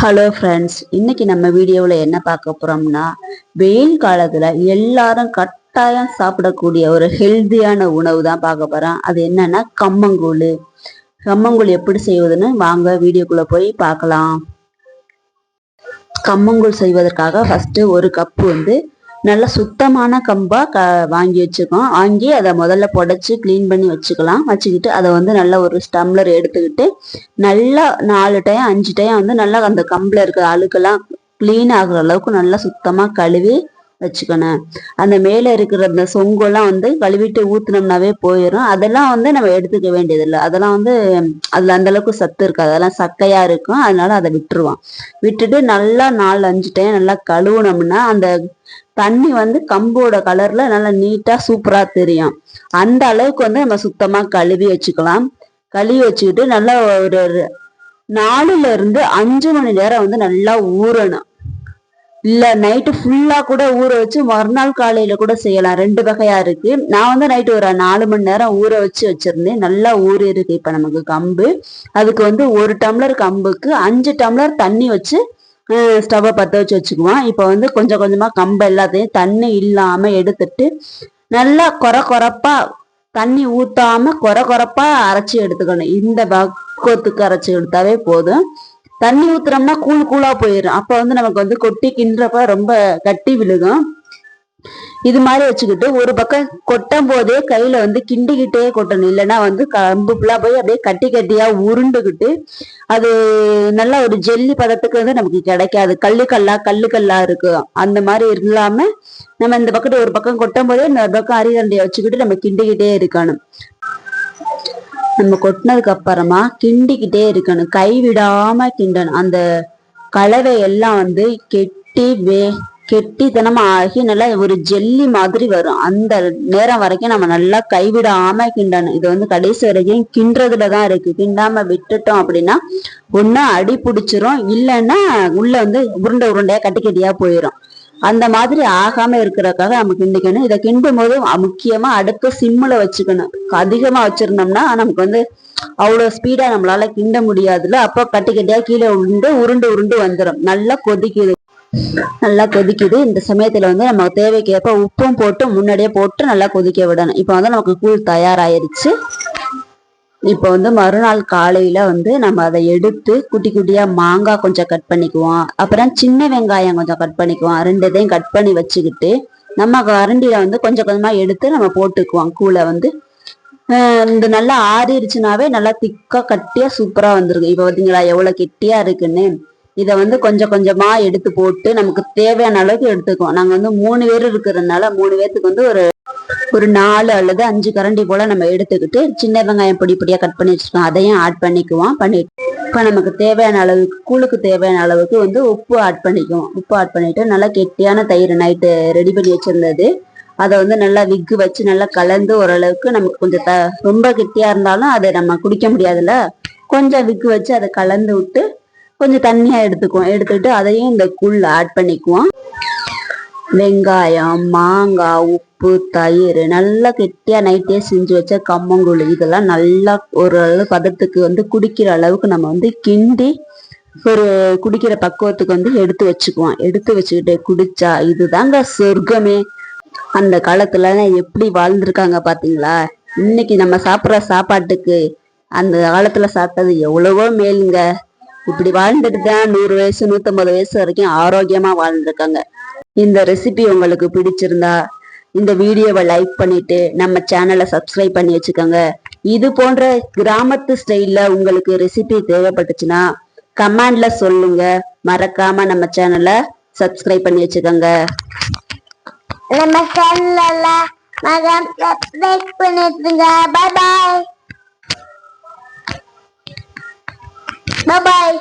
Hello friends இன்னைக்கு நம்ம வீடியோவில் என்ன பார்க்க போகிறோம்னா வெயில் காலத்தில் எல்லாரும் கட்டாயம் சாப்பிடக்கூடிய ஒரு ஹெல்த்தியான உணவு தான் பார்க்க போகிறோம் அது என்னன்னா கம்மங்கூழ். கம்மங்கூழ் எப்படி செய்வதுன்னு வாங்க வீடியோக்குள்ளே போய் பார்க்கலாம். கம்மங்கூழ் செய்வதற்காக ஃபஸ்ட்டு ஒரு கப்பு வந்து நல்ல சுத்தமான கம்பா க வாங்கி வச்சுக்கோம் வாங்கி அதை முதல்ல புடச்சி க்ளீன் பண்ணி வச்சுக்கலாம். வச்சுக்கிட்டு அதை வந்து நல்லா ஒரு ஸ்டம்ளர் எடுத்துக்கிட்டு நல்லா நாலு டைம் அஞ்சு டைம் வந்து நல்லா அந்த கம்பில் இருக்கிற அழுக்கெல்லாம் க்ளீன் ஆகுற அளவுக்கு நல்லா சுத்தமாக கழுவி வச்சுக்கணும். அந்த மேலே இருக்கிற அந்த சொங்கெல்லாம் வந்து கழுவிட்டு ஊத்துனோம்னாவே போயிடும் அதெல்லாம் வந்து நம்ம எடுத்துக்க வேண்டியதில்லை. அதெல்லாம் வந்து அதில் அந்த அளவுக்கு சத்து இருக்காது. அதெல்லாம் சக்கையாக இருக்கும். அதனால அதை விட்டுருவான் விட்டுட்டு நல்லா நாலு அஞ்சு டைம் நல்லா கழுவுனோம்னா அந்த தண்ணி வந்து கம்போட கலர்ல நல்லா நீட்டா சூப்பரா தெரியும். அந்த அளவுக்கு வந்து நம்ம சுத்தமா கழுவி வச்சுக்கலாம். கழுவி வச்சுக்கிட்டு நல்லா ஒரு நாலுல இருந்து அஞ்சு மணி நேரம் வந்து நல்லா ஊறணும். இல்ல நைட்டு ஃபுல்லா கூட ஊற வச்சு மறுநாள் காலையில கூட செய்யலாம். ரெண்டு வகையா இருக்கு. நான் வந்து நைட்டு ஒரு நாலு மணி நேரம் ஊற வச்சு வச்சிருந்தேன். நல்லா ஊறி இருக்கு இப்ப நமக்கு கம்பு. அதுக்கு வந்து ஒரு டம்ளர் கம்புக்கு அஞ்சு டம்ளர் தண்ணி வச்சு ஸ்டவ்வை பற்ற வச்சு வச்சுக்குவோம் இப்போ வந்து கொஞ்சம் கொஞ்சமாக கம்பு எல்லாத்தையும் தண்ணி இல்லாமல் எடுத்துட்டு நல்லா குறை குறைப்பா தண்ணி ஊற்றாம குறை குறைப்பா அரைச்சி எடுத்துக்கணும். இந்த பக்குவத்துக்கு அரைச்சி எடுத்தாவே போதும். தண்ணி ஊற்றுறோம்னா கூழ் கூழாக போயிடும் அப்போ வந்து நமக்கு வந்து கொட்டி கிண்டுறப்ப ரொம்ப கட்டி விழுகும். இது மாதிரி வச்சுக்கிட்டு ஒரு பக்கம் கொட்டும் போதே கையில வந்து கிண்டிக்கிட்டே கொட்டணும். இல்லைன்னா வந்து கம்பு ஃபுல்லா போய் அப்படியே கட்டி கட்டியா உருண்டுகிட்டு அது நல்ல ஒரு ஜெல்லி பதத்துக்கு வந்து நமக்கு கிடைக்காது. கல்லு கல்லா கல்லு கல்லா இருக்கு. அந்த மாதிரி இல்லாம நம்ம இந்த பக்கத்து ஒரு பக்கம் கொட்டும் போதே இந்த பக்கம் அரிகண்டையை வச்சுக்கிட்டு நம்ம கிண்டிக்கிட்டே இருக்கணும். நம்ம கொட்டினதுக்கு அப்புறமா கிண்டிக்கிட்டே இருக்கணும். கை விடாம கிண்டணும். அந்த கலவை எல்லாம் வந்து கெட்டி வே கெட்டித்தனமா ஆகி நல்லா ஒரு ஜெல்லி மாதிரி வரும். அந்த நேரம் வரைக்கும் நம்ம நல்லா கைவிடாம கிண்டணும். இது வந்து கடைசி வரைக்கும் கிண்டுறதுல தான் இருக்கு. கிண்டாம விட்டுட்டோம் அப்படின்னா ஒன்று அடி பிடிச்சிரும். இல்லைன்னா உள்ள வந்து உருண்டை உருண்டையா கட்டி கட்டியா போயிடும் அந்த மாதிரி ஆகாம இருக்கிறக்காக நம்ம கிண்டிக்கணும். இதை கிண்டும் போது முக்கியமா அடுப்பு சிம்மில் வச்சுக்கணும். அதிகமா வச்சிருந்தோம்னா நமக்கு வந்து அவ்வளோ ஸ்பீடா நம்மளால கிண்ட முடியாதுல அப்போ கட்டி கட்டியா கீழே உருண்டு உருண்டு உருண்டு வந்துடும் நல்லா கொதிக்குது. நல்லா கொதிக்குது. இந்த சமயத்தில் வந்து நமக்கு தேவைக்கேற்ப உப்பும் போட்டு முன்னாடியே போட்டு நல்லா கொதிக்க விடணும். இப்போ வந்து நமக்கு கூழ் தயாராயிருச்சு. இப்போ வந்து மறுநாள் காலையில் வந்து நம்ம அதை எடுத்து குட்டி குட்டியாக மாங்காய் கொஞ்சம் கட் பண்ணிக்குவோம். அப்புறம் சின்ன வெங்காயம் கொஞ்சம் கட் பண்ணிக்குவோம். ரெண்டுதையும் கட் பண்ணி வச்சுக்கிட்டு நம்ம கரண்டியில் வந்து கொஞ்சம் கொஞ்சமாக எடுத்து நம்ம போட்டுக்குவோம். கூழை வந்து. இந்த நல்லா ஆறிடுச்சுனாவே நல்லா திக்காக கட்டியாக சூப்பராக வந்துருக்கு இப்போ பார்த்தீங்களா எவ்வளோ கெட்டியாக இருக்குன்னு. இதை வந்து கொஞ்சம் கொஞ்சமா எடுத்து போட்டு நமக்கு தேவையான அளவுக்கு எடுத்துக்குவோம். நாங்க வந்து மூணு பேர் இருக்கிறதுனால மூணு பேர்த்துக்கு வந்து ஒரு ஒரு நாலு அல்லது அஞ்சு கரண்டி போல நம்ம எடுத்துக்கிட்டு சின்ன வெங்காயம் பொடி பொடியா கட் பண்ணி வச்சிருக்கோம். அதையும் ஆட் பண்ணிக்குவோம். பண்ணிட்டு இப்போ நமக்கு தேவையான அளவுக்கு கூழுக்கு தேவையான அளவுக்கு வந்து உப்பு ஆட் பண்ணிக்குவோம். உப்பு ஆட் பண்ணிட்டு நல்லா கெட்டியான தயிர் நைட்டு ரெடி பண்ணி வச்சிருந்தது. அதை வந்து நல்லா விக்கு வச்சு நல்லா கலந்து ஓரளவுக்கு நமக்கு கொஞ்சம் த ரொம்ப கெட்டியா இருந்தாலும் அதை நம்ம குடிக்க முடியாதுல்ல? கொஞ்சம் விக்கு வச்சு அதை கலந்து விட்டு கொஞ்சம் தண்ணியாக எடுத்துக்குவோம். எடுத்துக்கிட்டு அதையும் இந்த கூழில் ஆட் பண்ணிக்குவோம். வெங்காயம் மாங்காய் உப்பு தயிர் நல்லா கெட்டியாக நைட்டே செஞ்சு வச்ச கம்மங்கூழ். இதெல்லாம் நல்லா ஒரு அளவு பதத்துக்கு வந்து குடிக்கிற அளவுக்கு நம்ம வந்து கிண்டி ஒரு குடிக்கிற பக்குவத்துக்கு வந்து எடுத்து வச்சுக்குவோம். எடுத்து வச்சுக்கிட்டு குடிச்சா இதுதாங்க சொர்க்கமே. அந்த காலத்துல எப்படி வாழ்ந்திருக்காங்க பாத்தீங்களா? இன்னைக்கு நம்ம சாப்பிட்ற சாப்பாட்டுக்கு அந்த காலத்துல சாப்பிட்டது எவ்வளவோ மேலுங்க. இப்படி வாழ்ந்துட்டு தான் நூறு வயசு நூத்தம்பது வயசு வரைக்கும் ஆரோக்கியமா வாழ்ந்துருக்காங்க. இந்த ரெசிபி உங்களுக்கு பிடிச்சிருந்தா இந்த வீடியோவை லைக் பண்ணிட்டு நம்ம சேனலை சப்ஸ்கிரைப் பண்ணி வச்சுக்கோங்க. இது போன்ற கிராமத்து ஸ்டைல்ல உங்களுக்கு ரெசிபி தேவைப்பட்டுச்சுன்னா கமெண்ட்ல சொல்லுங்க. மறக்காம நம்ம சேனலை சப்ஸ்கிரைப் பண்ணி வச்சுக்கோங்க. நம்ம சேனல்ல மகம் சப்ஸ்கிரைப் பண்ணிடுங்க பாய் பாய் பாய்